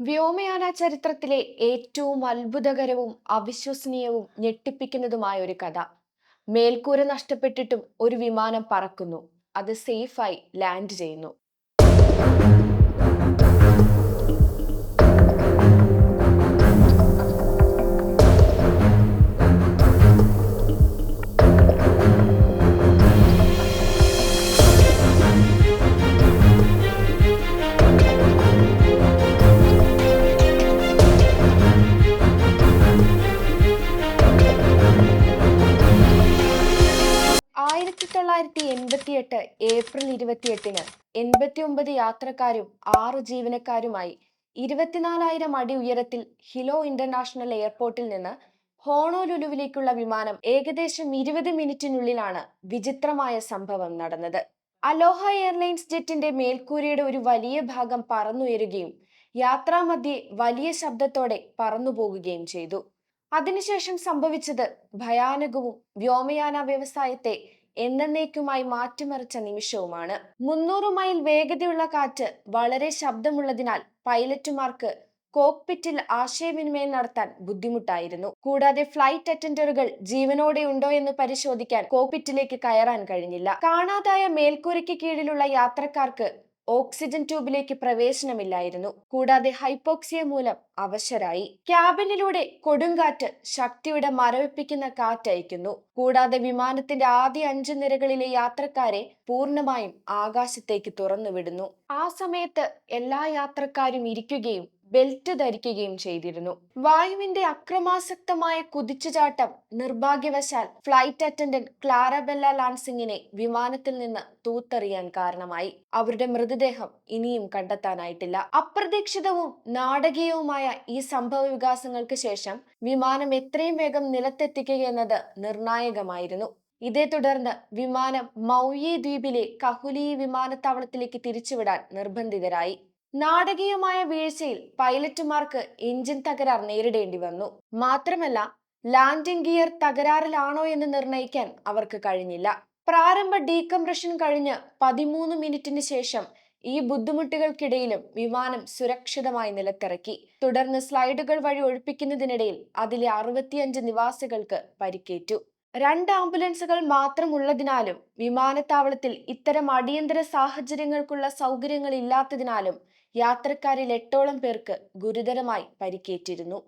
വ്യോമയാന ചരിത്രത്തിലെ ഏറ്റവും അത്ഭുതകരവും അവിശ്വസനീയവും ഞെട്ടിപ്പിക്കുന്നതുമായ ഒരു കഥ. മേൽക്കൂര നഷ്ടപ്പെട്ടിട്ടും ഒരു വിമാനം പറക്കുന്നു. അത് സേഫായി ലാൻഡ് ചെയ്യുന്നു. ആയിരത്തി എൺപത്തി എട്ട് ഏപ്രിൽ ഇരുപത്തിയെട്ടിന് എൺപത്തി ഒമ്പത് യാത്രക്കാരും ആറ് ജീവനക്കാരുമായി ഇരുപത്തിനാലായിരം അടി ഉയരത്തിൽ ഹിലോ ഇന്റർനാഷണൽ എയർപോർട്ടിൽ നിന്ന് ഹോണോലുലുവിലേക്കുള്ള വിമാനം ഏകദേശം ഇരുപത് മിനിറ്റിനുള്ളിലാണ് വിചിത്രമായ സംഭവം നടന്നത്. അലോഹ എയർലൈൻസ് ജെറ്റിന്റെ മേൽക്കൂരയുടെ ഒരു വലിയ ഭാഗം പറന്നുയരുകയും യാത്രാമധ്യേ വലിയ ശബ്ദത്തോടെ പറന്നുപോകുകയും ചെയ്തു. അതിനുശേഷം സംഭവിച്ചത് ഭയാനകവും വ്യോമയാന വ്യവസായത്തെ എന്നേക്കുമായി മാറ്റിമറിച്ച നിമിഷവുമാണ്. മുന്നൂറ് മൈൽ വേഗതയുള്ള കാറ്റ് വളരെ ശബ്ദമുള്ളതിനാൽ പൈലറ്റുമാർക്ക് കോക്പിറ്റിൽ ആശയവിനിമയം നടത്താൻ ബുദ്ധിമുട്ടായിരുന്നു. കൂടാതെ ഫ്ലൈറ്റ് അറ്റൻഡറുകൾ ജീവനോടെ ഉണ്ടോ എന്ന് പരിശോധിക്കാൻ കോക്പിറ്റിലേക്ക് കയറാൻ കഴിഞ്ഞില്ല. കാണാതായ മേൽക്കൂരയ്ക്ക് കീഴിലുള്ള യാത്രക്കാർക്ക് ഓക്സിജൻ ട്യൂബിലേക്ക് പ്രവേശനമില്ലായിരുന്നു. കൂടാതെ ഹൈപ്പോക്സിയ മൂലം അവശരായി. ക്യാബിനിലൂടെ കൊടുങ്കാറ്റ് ശക്തിയുടെ മരവിപ്പിക്കുന്ന കാറ്റയക്കുന്നു. കൂടാതെ വിമാനത്തിന്റെ ആദ്യ അഞ്ചു നിരകളിലെ യാത്രക്കാരെ പൂർണമായും ആകാശത്തേക്ക് തുറന്നുവിടുന്നു. ആ സമയത്ത് എല്ലാ യാത്രക്കാരും ഇരിക്കുകയും ബെൽറ്റ് ധരിക്കുകയും ചെയ്തിരുന്നു. വായുവിന്റെ അക്രമാസക്തമായ കുതിച്ചുചാട്ടം നിർഭാഗ്യവശാൽ ഫ്ലൈറ്റ് അറ്റൻഡന്റ് ക്ലാരബെല്ല ലാൻസിങ്ങിനെ വിമാനത്തിൽ നിന്ന് തൂത്തെറിയാൻ കാരണമായി. അവരുടെ മൃതദേഹം ഇനിയും കണ്ടെത്താനായിട്ടില്ല. അപ്രതീക്ഷിതവും നാടകീയവുമായ ഈ സംഭവ വികാസങ്ങൾക്ക് ശേഷം വിമാനം എത്രയും വേഗം നിലത്തെത്തിക്കുക എന്നത് നിർണായകമായിരുന്നു. ഇതേ തുടർന്ന് വിമാനം മൗയി ദ്വീപിലെ കഹുലി വിമാനത്താവളത്തിലേക്ക് തിരിച്ചുവിടാൻ നിർബന്ധിതരായി. നാടകീയമായ വീഴ്ചയിൽ പൈലറ്റുമാർക്ക് എഞ്ചിൻ തകരാർ നേരിടേണ്ടി വന്നു. മാത്രമല്ല ലാൻഡിംഗ് ഗിയർ തകരാറിലാണോ എന്ന് നിർണയിക്കാൻ അവർക്ക് കഴിഞ്ഞില്ല. പ്രാരംഭ ഡീകംപ്രഷൻ കഴിഞ്ഞ് പതിമൂന്ന് മിനിറ്റിന് ശേഷം ഈ ബുദ്ധിമുട്ടുകൾക്കിടയിലും വിമാനം സുരക്ഷിതമായി നിലത്തിറക്കി. തുടർന്ന് സ്ലൈഡുകൾ വഴി ഒഴിപ്പിക്കുന്നതിനിടയിൽ അതിലെ അറുപത്തിയഞ്ച് നിവാസികൾക്ക് പരിക്കേറ്റു. രണ്ട് ആംബുലൻസുകൾ മാത്രമുള്ളതിനാലും വിമാനത്താവളത്തിൽ ഇത്തരം അടിയന്തര സാഹചര്യങ്ങൾക്കുള്ള സൗകര്യങ്ങൾ ഇല്ലാത്തതിനാലും യാത്രക്കാരിൽ എട്ടോളം പേർക്ക് ഗുരുതരമായി പരിക്കേറ്റിരുന്നു.